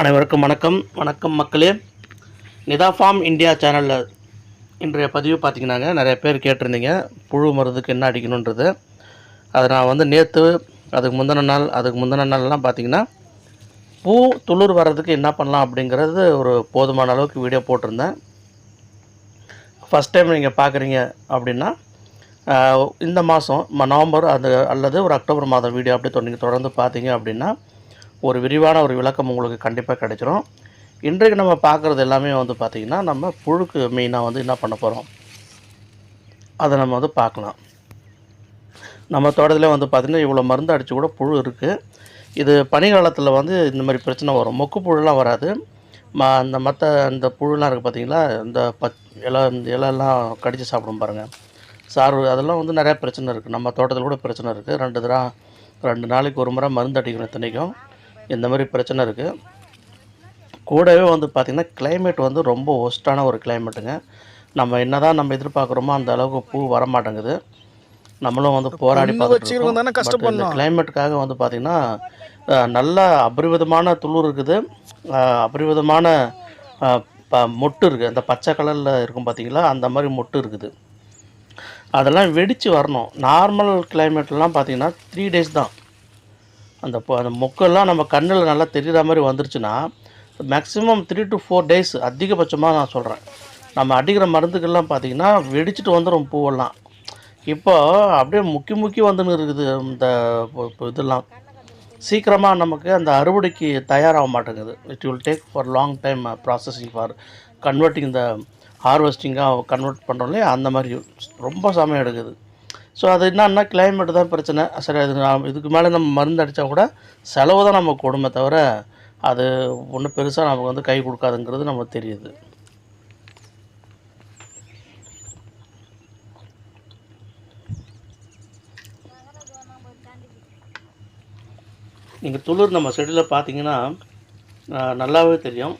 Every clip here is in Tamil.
அனைவருக்கும் வணக்கம். வணக்கம் மக்களே. நிதா ஃபார்ம் இந்தியா சேனலில் இன்றைய பதிவு பார்த்தீங்கன்னாங்க நிறைய பேர் கேட்டிருந்தீங்க. புழு மருந்துக்கு என்ன அடிக்கணுன்றது. அதை நான் வந்து நேற்று அதுக்கு முந்தின நாள் அதுக்கு முந்தின நாள்லாம் பார்த்தீங்கன்னா பூ துளிர் வர்றதுக்கு என்ன பண்ணலாம் அப்படிங்கிறது ஒரு போதுமான அளவுக்கு வீடியோ போட்டிருந்தேன். ஃபஸ்ட் டைம் நீங்கள் பார்க்குறீங்க அப்படின்னா இந்த மாதம் நவம்பர் அது அல்லது ஒரு அக்டோபர் மாதம் வீடியோ அப்படி நீங்கள் தொடர்ந்து பார்த்தீங்க அப்படின்னா ஒரு விரிவான ஒரு விளக்கம் உங்களுக்கு கண்டிப்பாக கிடைச்சிரும். இன்றைக்கு நம்ம பார்க்குறது எல்லாமே வந்து பார்த்திங்கன்னா நம்ம புழுக்கு மெயினாக வந்து என்ன பண்ண போகிறோம் அதை நம்ம வந்து பார்க்கலாம். நம்ம தோட்டத்தில் வந்து பார்த்திங்கன்னா இவ்வளோ மருந்து அடித்து கூட புழு இருக்குது இது பனிக்காலத்தில் வந்து இந்த மாதிரி பிரச்சனை வரும். மொக்கு புழுலாம் வராது. ம அந்த மற்ற அந்த புழுலாம் இருக்குது பார்த்திங்களா இந்த பத் இலை இந்த இலையெல்லாம் கடித்து சாப்பிடும் பாருங்கள் சார் அதெல்லாம் வந்து நிறையா பிரச்சனை இருக்குது நம்ம தோட்டத்தில் கூட பிரச்சனை இருக்குது ரெண்டு தடவை ரெண்டு நாளைக்கு ஒரு முறை மருந்து அடிக்கணும் இத்தனைக்கும். இந்த மாதிரி பிரச்சனை இருக்குது கூடவே வந்து பார்த்திங்கன்னா climate வந்து ரொம்ப ஒஸ்ட்டான ஒரு கிளைமேட்டுங்க நம்ம என்னதான் நம்ம எதிர்பார்க்குறோமோ அந்த அளவுக்கு பூ வர மாட்டேங்குது நம்மளும் வந்து போராடி இந்த கஷ்டப்படணும். கிளைமேட்டுக்காக வந்து பார்த்திங்கன்னா நல்ல அபரிவிதமான துளிர் இருக்குது. அபரிவிதமான ப மொட்டு இருக்குது அந்த பச்சை கலரில் இருக்கும் பார்த்தீங்களா அந்த மாதிரி மொட்டு இருக்குது. அதெல்லாம் வெடித்து வரணும். நார்மல் கிளைமேட்லாம் பார்த்தீங்கன்னா த்ரீ டேஸ் தான். அந்த அந்த மொக்கெல்லாம் நம்ம கண்ணில் நல்லா தெரிகிற மாதிரி வந்துருச்சுன்னா maximum three to four days அதிகபட்சமாக நான் சொல்கிறேன் நம்ம அடிக்கிற மருந்துக்கெல்லாம் பார்த்தீங்கன்னா வெடிச்சிட்டு வந்துடும் பூவெல்லாம். இப்போ அப்படியே முக்கி முக்கி வந்துன்னு இருக்குது இந்த இதெல்லாம். சீக்கிரமாக நமக்கு அந்த அறுவடைக்கு தயாராக மாட்டேங்குது. It will take for long time processing for converting இந்த ஹார்வெஸ்டிங்காக கன்வெர்ட் பண்ணுறோம் இல்லையா? அந்த மாதிரி ரொம்ப சமயம் எடுக்குது. ஸோ அது என்னன்னா கிளைமேட் தான் பிரச்சனை. சரி அது நாம் இதுக்கு மேலே நம்ம மருந்து அடித்தா கூட செலவு தான் நம்ம கொடுமை தவிர அது ஒன்றும் பெருசாக நமக்கு வந்து கை கொடுக்காதுங்கிறது நமக்கு தெரியுது. நீங்கள் துளிர் நம்ம செடியில் பார்த்தீங்கன்னா நல்லாவே தெரியும்.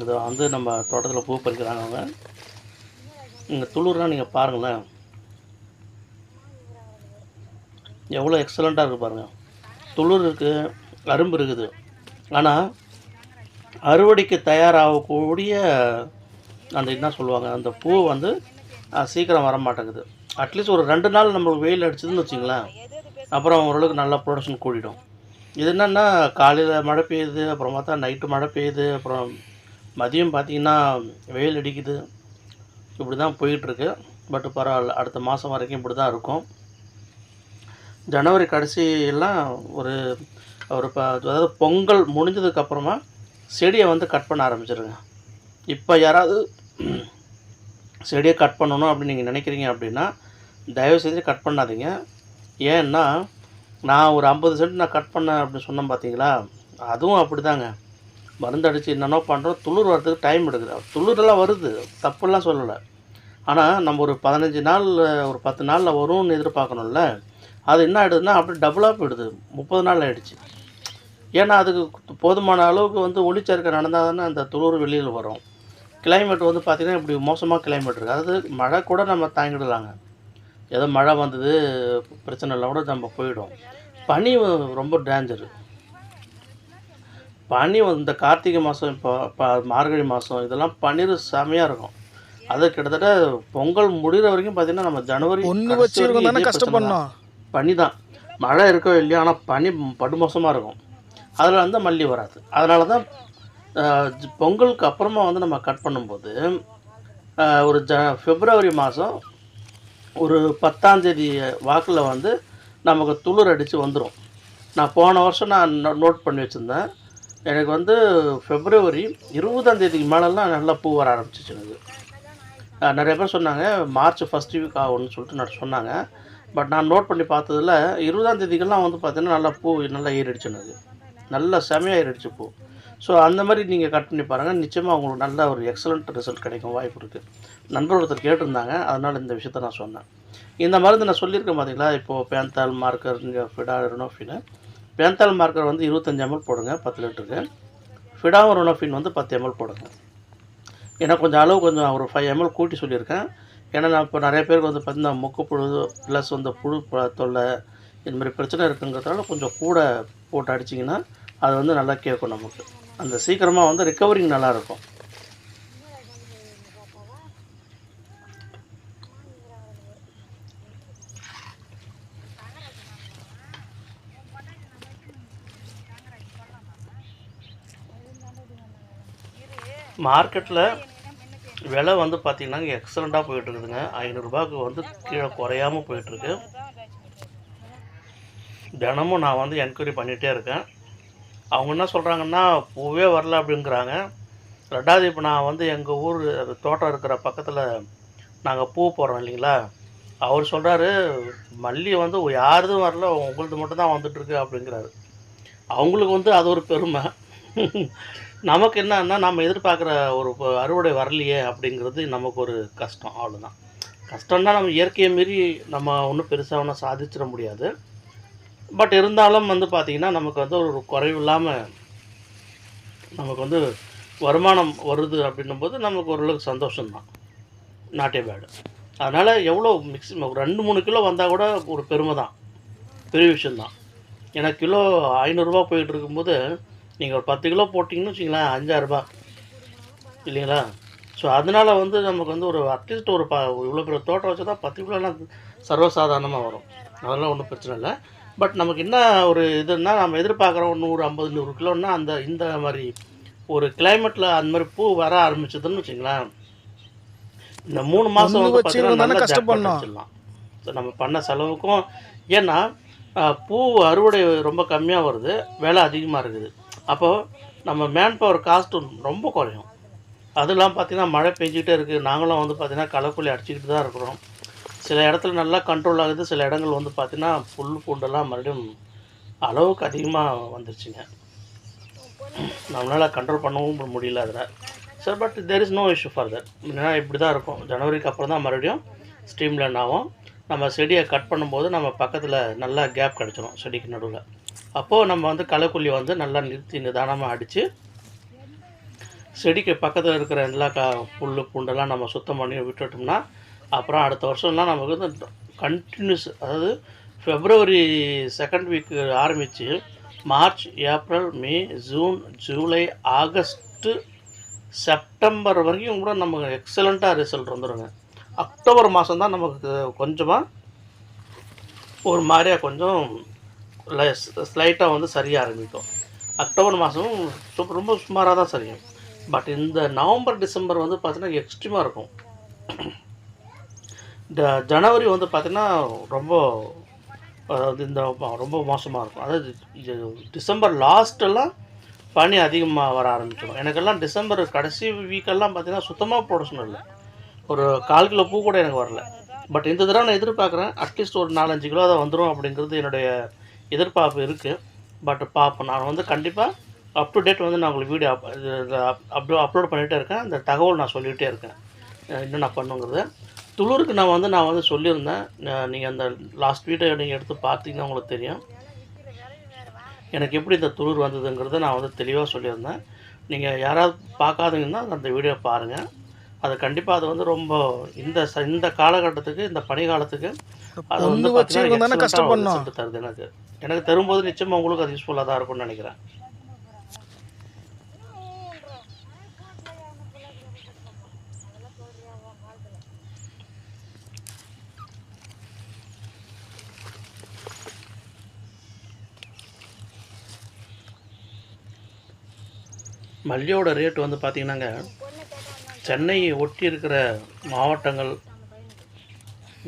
இது வந்து நம்ம தோட்டத்தில் பூ பறிக்கிறாங்க அவங்க. இந்த துளிர்னால் நீங்கள் பாருங்களேன். எவ்வளோ எக்ஸலண்ட்டாக இருக்குது பாருங்கள் துளிர் இருக்குது அரும்பு இருக்குது. ஆனால் அறுவடைக்கு தயாராகக்கூடிய அந்த என்ன சொல்லுவாங்க அந்த பூ வந்து சீக்கிரம் வர மாட்டேங்குது அட்லீஸ்ட் ஒரு ரெண்டு நாள் நம்மளுக்கு வெயில் அடிச்சதுன்னு வச்சிங்களேன் அப்புறம் ஓரளவுக்கு நல்லா ப்ரொடக்ஷன் கூடிடும். இது என்னென்னா காலையில் மழை பெய்யுது அப்புறம் பார்த்தா நைட்டு மழை பெய்யுது அப்புறம் மதியம் பார்த்தீங்கன்னா வெயில் அடிக்குது. இப்படி தான் போயிட்டுருக்கு பட் பரவாயில்ல அடுத்த மாதம் வரைக்கும் இப்படி தான் இருக்கும். ஜனவரி கடைசியெல்லாம் ஒரு ஒரு ப அதாவது பொங்கல் முடிஞ்சதுக்கப்புறமா செடியை வந்து கட் பண்ண ஆரம்பிச்சிருங்க. இப்போ யாராவது செடியை கட் பண்ணணும் அப்படின்னு நீங்கள் நினைக்கிறீங்க அப்படின்னா தயவு செஞ்சு கட் பண்ணாதீங்க. ஏன்னா நான் ஒரு ஐம்பது சென்ட் நான் கட் பண்ணேன் அப்படின்னு சொன்னேன் பார்த்தீங்களா? அதுவும் அப்படி தாங்க மருந்து அடித்து என்னென்னோ பண்ணுறோம் துளிர் வரதுக்கு டைம் எடுக்குது. துளிரெல்லாம் வருது தப்புலாம் சொல்லலை. ஆனால் நம்ம ஒரு பதினஞ்சு நாள் ஒரு பத்து நாளில் வரும்னு எதிர்பார்க்கணும்ல. அது என்ன ஆகிடுதுன்னா அப்படியே டபுளாக போயிடுது. முப்பது நாள் ஆகிடுச்சு ஏன்னா அதுக்கு போதுமான அளவுக்கு வந்து ஒளிச்சேர்க்கை நடந்தால் தானே அந்த துளிர் வெளியில் வரும். கிளைமேட் வந்து பார்த்திங்கன்னா இப்படி மோசமாக கிளைமேட் இருக்குது அதாவது மழை கூட நம்ம தாங்கிடலாங்க. ஏதோ மழை வந்தது பிரச்சனை இல்லை கூட நம்ம போயிடும். பனி ரொம்ப டேஞ்சரு பனி வந்து இந்த கார்த்திகை மாதம் இப்போ இப்போ மார்கழி மாதம் இதெல்லாம் பனிர் செமையாக இருக்கும். அது கிட்டத்தட்ட பொங்கல் முடிகிற வரைக்கும் பார்த்தீங்கன்னா நம்ம ஜனவரி பிரச்சனை தான். கஷ்டப்படணும். பனி தான் மழை இருக்கோ இல்லையோ ஆனால் பனி படுமோசமாக இருக்கும். அதில் வந்து மல்லி வராது. அதனால தான் பொங்கலுக்கு அப்புறமா வந்து நம்ம கட் பண்ணும்போது ஒரு ஜ பிப்ரவரி மாதம் ஒரு பத்தாந்தேதி வாக்கில் வந்து நமக்கு துளிர் அடித்து வந்துடும் நான் போன வருஷம் நான் நோட் பண்ணி வச்சுருந்தேன். எனக்கு வந்து ஃபெப்ரவரி இருபதாம் தேதிக்கு மேலெல்லாம் நல்லா பூ வர ஆரம்பிச்சிச்சு எனக்கு. நிறைய பேர் சொன்னாங்க மார்ச் ஃபஸ்ட் வீக் ஆகும்னு சொல்லிட்டு நான் சொன்னாங்க. பட் நான் நோட் பண்ணி பார்த்ததுல இருபதாம் தேதிக்கெல்லாம் வந்து பார்த்தீங்கன்னா நல்லா பூ நல்லா ஏறிடுச்சு நல்லா செமையாக ஏறிடுச்சு பூ. ஸோ அந்த மாதிரி நீங்கள் கட் பண்ணி பாருங்கள் நிச்சயமாக உங்களுக்கு நல்ல ஒரு எக்ஸலண்ட் ரிசல்ட் கிடைக்கும். வாய்ப்பு இருக்குது நண்பர் ஒருத்தர் கேட்டிருந்தாங்க. அதனால் இந்த விஷயத்த நான் சொன்னேன். இந்த மருந்து நான் சொல்லியிருக்கேன் பார்த்தீங்களா இப்போது பேந்தால் மார்க்கர் ஃபிடா ரினோஃபின் பேந்தால் மார்க்கர் வந்து இருபத்தஞ்சி எம்எல் போடுங்க. பத்து லிட்டருக்கு. ஃபிடாவும் ரினோஃபின் வந்து பத்து எம்எல் போடுங்க. ஏன்னா கொஞ்சம் அளவு கொஞ்சம் ஒரு ஃபைவ் எம்எல் கூட்டி சொல்லியிருக்கேன். ஏன்னா நான் இப்போ நிறைய பேருக்கு வந்து பார்த்திங்கன்னா மொக்கு புழு ப்ளஸ் வந்து புழு ப- தொல்லை இந்த மாதிரி பிரச்சனை இருக்குங்கிறதுனால கொஞ்சம் கூட போட்டு அடிச்சிங்கன்னா அது வந்து நல்லா கேட்கும் நமக்கு. அந்த சீக்கிரமாக வந்து ரிக்கவரிங் நல்லா இருக்கும். மார்க்கெட்டில் விலை வந்து பார்த்திங்கன்னா எக்ஸலண்ட்டாக போயிட்டுருக்குதுங்க. ஐநூறுரூபாவுக்கு வந்து கீழே குறையாமல் போயிட்டுருக்கு. தினமும் நான் வந்து என்கொயரி பண்ணிகிட்டே இருக்கேன். அவங்க என்ன சொல்கிறாங்கன்னா பூவே வரல அப்படிங்கிறாங்க. ரெண்டாவது இப்போ நான் வந்து எங்கள் ஊர் அது தோட்டம் இருக்கிற பக்கத்தில் நாங்கள் பூ போடுறோம் இல்லைங்களா? அவர் சொல்கிறாரு மல்லி வந்து யாருதும் வரல உங்களுது மட்டும் தான் வந்துட்டுருக்கு அப்படிங்கிறாரு. அவங்களுக்கு வந்து அது ஒரு பெருமை. நமக்கு என்னன்னா நம்ம எதிர்பார்க்குற ஒரு அறுவடை வரலையே அப்படிங்கிறது நமக்கு ஒரு கஷ்டம் அவ்வளோதான் கஷ்டம்னா நம்ம இயற்கையை மீறி நம்ம ஒன்றும் பெருசாக ஒன்றும் சாதிச்சிட முடியாது. பட் இருந்தாலும் வந்து பார்த்திங்கன்னா நமக்கு வந்து ஒரு குறைவு இல்லாமல் நமக்கு வந்து வருமானம் வருது அப்படின்னும் போது நமக்கு ஓரளவுக்கு சந்தோஷம்தான். நாட்டே பேடு அதனால் எவ்வளோ மிக்ஸிமம் ஒரு ரெண்டு மூணு கிலோ வந்தால் கூட ஒரு பெருமை தான் பெரிய விஷயந்தான் ஏன்னா கிலோ ஐநூறுரூவா போயிட்டு இருக்கும்போது நீங்கள் ஒரு பத்து கிலோ போட்டிங்கன்னு வச்சிங்களேன் அஞ்சாயிரரூபா இல்லைங்களா? ஸோ அதனால் வந்து நமக்கு வந்து ஒரு அட்லீஸ்ட் ஒரு ப இவ்வளோ பெரிய தோட்டம் வச்சா தான் பத்து கிலோலாம் சர்வசாதாரணமாக வரும். அதெல்லாம் ஒன்றும் பிரச்சனை இல்லை. பட் நமக்கு என்ன ஒரு இதுன்னா நம்ம எதிர்பார்க்குறோம் நூறு ஐம்பது நூறு கிலோன்னா அந்த இந்த மாதிரி ஒரு கிளைமேட்டில் அந்த மாதிரி பூ வர ஆரம்பிச்சதுன்னு வச்சுங்களேன் இந்த மூணு மாதம் வந்து பார்த்தீங்கன்னா நல்லா ஸோ நம்ம பண்ண செலவுக்கும் ஏன்னா பூ அறுவடை ரொம்ப கம்மியாக வருது விலை அதிகமாக இருக்குது. அப்போது நம்ம மேன் பவர் காஸ்ட்டு ரொம்ப குறையும். அதெல்லாம் பார்த்தீங்கன்னா மழை பெஞ்சிக்கிட்டே இருக்குது நாங்களும் வந்து பார்த்திங்கன்னா களைக்குள்ளி அடிச்சுக்கிட்டு தான் இருக்கிறோம். சில இடத்துல நல்லா கண்ட்ரோல் ஆகுது. சில இடங்கள் வந்து பார்த்திங்கன்னா புல் பூண்டெல்லாம் மறுபடியும் அளவுக்கு அதிகமாக வந்துருச்சுங்க. நம்மளால் கண்ட்ரோல் பண்ணவும் முடியல அதில். Sir but there is no issue for that ஏன்னா இப்படி தான் இருக்கும். ஜனவரிக்கு அப்புறம் தான் மறுபடியும் ஸ்ட்ரீம்லைன் ஆகும். நம்ம செடியை கட் பண்ணும்போது நம்ம பக்கத்தில் நல்லா கேப் கிடச்சிரும் செடிக்கு நடுவில். அப்போது நம்ம வந்து களைக்குள்ளி வந்து நல்லா நிறுத்தி நிதானமாக அடித்து செடிக்கு பக்கத்தில் இருக்கிற எல்லா க புல் பூண்டெல்லாம் நம்ம சுத்தம் பண்ணி விட்டுட்டோம்னா அப்புறம் அடுத்த வருஷம்லாம் நமக்கு வந்து கண்டினியூஸ் அதாவது ஃபெப்ரவரி செகண்ட் வீக்கு ஆரம்பித்து March April May June July August September வரைக்கும் கூட நமக்கு எக்ஸலண்ட்டாக ரிசல்ட் வந்துடுங்க அக்டோபர் மாதம் தான் நமக்கு கொஞ்சமாக ஒரு மாதிரியாக கொஞ்சம் ஸ்லைட்டாக வந்து சரிய ஆரம்பிக்கும். அக்டோபர் மாதமும் சூப்பர் ரொம்ப சுமாராக தான் சரியும். பட் இந்த நவம்பர் டிசம்பர் வந்து பார்த்தீங்கன்னா எக்ஸ்ட்ரீமாக இருக்கும். இந்த ஜனவரி வந்து பார்த்திங்கன்னா ரொம்ப அதாவது இந்த ம- ரொம்ப மோசமாக இருக்கும். அதாவது டிசம்பர் லாஸ்ட்டெல்லாம் பனி அதிகமாக வர ஆரம்பிச்சிடும். எனக்கெல்லாம் டிசம்பர் கடைசி வீக்கெல்லாம் பார்த்தீங்கன்னா சுத்தமாக ப்ரொடக்ஷன் இல்லை ஒரு கால் கிலோ பூ கூட எனக்கு வரல. பட் இந்த தடவை நான் எதிர்பார்க்குறேன் அட்லீஸ்ட் ஒரு நாலஞ்சு கிலோ தான் வந்துடும் அப்படிங்கிறது என்னுடைய எதிர்பார்ப்பு இருக்குது பட் பார்ப்போம். நான் வந்து கண்டிப்பாக அப் டு டேட் வந்து நான் உங்களுக்கு வீடியோ அப் அப்லோ அப்லோட் பண்ணிகிட்டே இருக்கேன். அந்த தகவல் நான் சொல்லிகிட்டே இருக்கேன். இன்னும் நான் பண்ணுங்கிறது. துளூருக்கு நான் வந்து நான் வந்து சொல்லியிருந்தேன். நீங்கள் அந்த லாஸ்ட் வீடியோ நீங்கள் எடுத்து பார்த்தீங்கன்னா உங்களுக்கு தெரியும். எனக்கு எப்படி இந்த துளிர் வந்ததுங்கிறத நான் வந்து தெளிவாக சொல்லியிருந்தேன். நீங்கள் யாராவது பார்க்காதீங்கன்னா அந்த வீடியோ பாருங்கள் அது கண்டிப்பாக அது வந்து ரொம்ப இந்த இந்த காலகட்டத்துக்கு இந்த பனிகாலத்துக்கு அது வந்து பார்த்தீங்கன்னா ரிசல்ட் தருது எனக்கு. எனக்கு தரும்போது நிச்சயமாக உங்களுக்கு அது யூஸ்ஃபுல்லாக தான் இருக்கும்னு நினைக்கிறேன். மல்லியோட ரேட் வந்து பார்த்தீங்கன்னாங்க சென்னையை ஒட்டி இருக்கிற மாவட்டங்கள்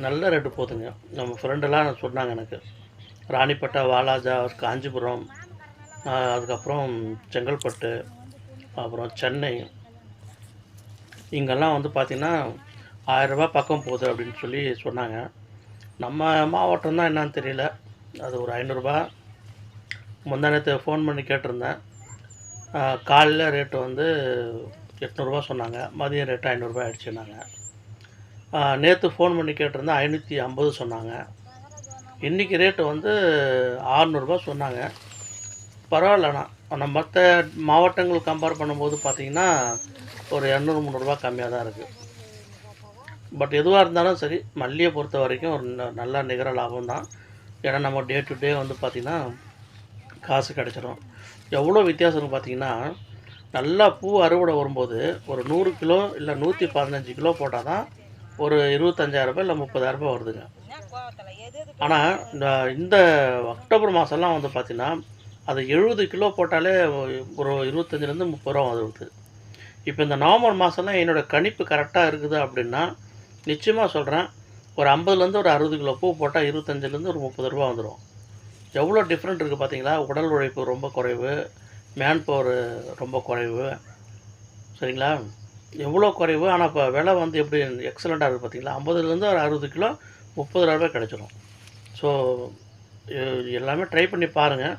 நல்ல ரேட்டு போகுதுங்க நம்ம ஃப்ரெண்டெல்லாம் சொன்னாங்க எனக்கு. ராணிப்பேட்டை வாலாஜா காஞ்சிபுரம் அதுக்கப்புறம் செங்கல்பட்டு அப்புறம் சென்னை. இங்கெல்லாம் வந்து பார்த்திங்கன்னா ஆயிரரூபா பக்கம் போகுது அப்படின்னு சொல்லி சொன்னாங்க. நம்ம மாவட்டம் தான் என்னன்னு தெரியல. அது ஒரு ஐநூறுரூபா முந்தானத்தை ஃபோன் பண்ணி கேட்டிருந்தேன். காலையில் ரேட்டு வந்து எட்நூறுபா சொன்னாங்க மதியம் ரேட்டு ஐநூறுரூபா ஆயிடுச்சுன்னாங்க. நேற்று ஃபோன் பண்ணி கேட்டிருந்தேன் ஐநூற்றி ஐம்பது சொன்னாங்க. இன்றைக்கி ரேட்டு வந்து ஆறுநூறுபா சொன்னாங்க. பரவாயில்லண்ணா நம்ம மற்ற மாவட்டங்கள் கம்பேர் பண்ணும்போது பார்த்திங்கன்னா ஒரு இரநூறு முந்நூறுரூவா கம்மியாக தான் இருக்குது பட் எதுவாக இருந்தாலும் சரி மல்லியை பொறுத்த வரைக்கும் ஒரு ந- நல்ல நிகர லாபம் தான். ஏன்னா நம்ம டே டு டே வந்து பார்த்திங்கன்னா காசு கிடச்சிரும். எவ்வளோ வித்தியாசம்னு பார்த்தீங்கன்னா நல்லா பூ அறுவடை வரும்போது ஒரு நூறு கிலோ இல்லை நூற்றி பதினஞ்சு கிலோ போட்டால் தான் ஒரு இருபத்தஞ்சாயிரரூபா இல்லை முப்பதாயிரரூபா வருதுங்க. ஆனால் இந்த அக்டோபர் மாதம்லாம் வந்து பார்த்திங்கன்னா அது எழுபது கிலோ போட்டாலே ஒரு இருபத்தஞ்சிலேருந்து முப்பது ரூபா வருது. இப்போ இந்த நவம்பர் மாதம்லாம் என்னோடய கணிப்பு கரெக்டாக இருக்குது அப்படின்னா நிச்சயமாக சொல்கிறேன் ஒரு ஐம்பதுலேருந்து ஒரு அறுபது கிலோ பூ போட்டால் இருபத்தஞ்சிலேருந்து ஒரு முப்பது ரூபா வந்துடும் எவ்வளோ டிஃப்ரெண்ட் இருக்குது பார்த்தீங்களா உடல் உழைப்பு ரொம்ப குறைவு மேன் பவர் ரொம்ப குறைவு. சரிங்களா? எவ்வளோ குறைவு? ஆனால் இப்போ விலை வந்து எப்படி எக்ஸலண்ட்டாக இருக்குது பார்த்தீங்களா ஐம்பதுலேருந்து ஒரு அறுபது கிலோ முப்பது ரூபாய் கிடச்சிரும். ஸோ எல்லாமே ட்ரை பண்ணி பாருங்கள்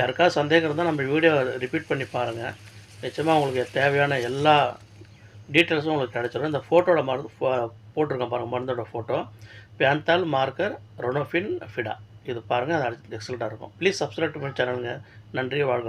யாருக்காவது சந்தேகம் இருந்தால் நம்ம வீடியோ ரிப்பீட் பண்ணி பாருங்கள் நிச்சயமாக உங்களுக்கு தேவையான எல்லா டீட்டெயில்ஸும் உங்களுக்கு கிடச்சிடும் இந்த ஃபோட்டோட மருந்து போட்டிருக்கேன் பாருங்கள் மருந்தோட ஃபோட்டோ பேந்தால் மார்க்கர் ரொனோஃபின் ஃபிடா இது பாருங்கள் அது எக்ஸலண்ட்டாக இருக்கும். ப்ளீஸ் சப்ஸ்கிரைப் பண்ணி சேனலுங்க நன்றி வாழ்க